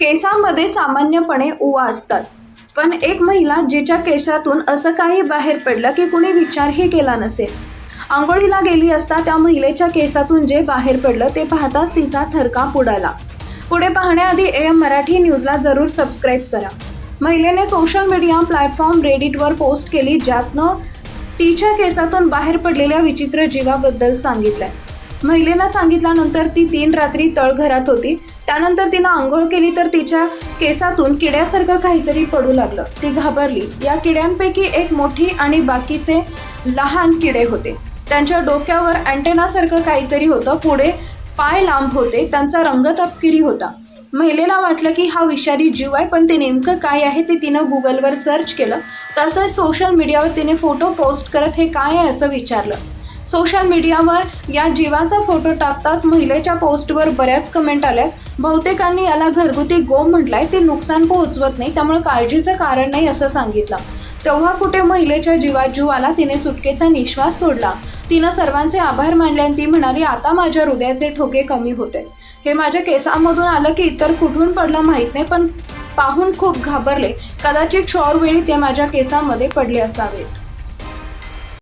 केसामध्ये सामान्यपणे उवा असतात. पण एक महिला जिच्या केसातून असं काही बाहेर पडलं की कुणी विचारही केला नसेल. आंघोळीला गेली असता त्या महिलेच्या केसातून जे बाहेर पडलं ते पाहताच तिचा थरकाप उडाला. पुढे पाहण्याआधी ए एम मराठी न्यूजला जरूर सबस्क्राईब करा. महिलेने सोशल मीडिया प्लॅटफॉर्म रेडिटवर पोस्ट केली ज्यातनं तिच्या केसातून बाहेर पडलेल्या विचित्र जीवाबद्दल सांगितलंय. महिलेला सांगितल्यानंतर ती तीन रात्री तळघरात होती. त्यानंतर तिनं आंघोळ केली तर तिच्या केसातून किड्यासारखं काहीतरी पडू लागलं. ती घाबरली. या किड्यांपैकी एक मोठी आणि बाकीचे लहान किडे होते. त्यांच्या डोक्यावर अँटेनासारखं काहीतरी होतं. पुढे पाय लांब होते. त्यांचा रंग तपकिरी होता. महिलेला वाटलं की हा विषारी जीव आहे पण ते नेमकं काय आहे ते तिनं गुगलवर सर्च केलं. तसंच सोशल मीडियावर तिने फोटो पोस्ट करत हे काय आहे असं विचारलं. सोशल मीडियावर या जीवाचा फोटो टाकताच महिलेच्या पोस्टवर बऱ्याच कमेंट आल्या. बहुतेकांनी याला घरगुती गो म्हटलंय ते नुकसान पोहोचवत नाही त्यामुळे काळजीचं कारण नाही असं सांगितलं. तेव्हा कुठे महिलेच्या जीवात जीव आला तिने सुटकेचा निश्वास सोडला. तिनं सर्वांचे आभार मानले आणि ती म्हणाली आता माझ्या हृदयाचे ठोके कमी होते. हे माझ्या केसामधून आलं की इतर कुठून पडलं माहीत नाही पण पाहून खूप घाबरले. कदाचित शॉर वेळी ते माझ्या केसामध्ये पडले असावेत.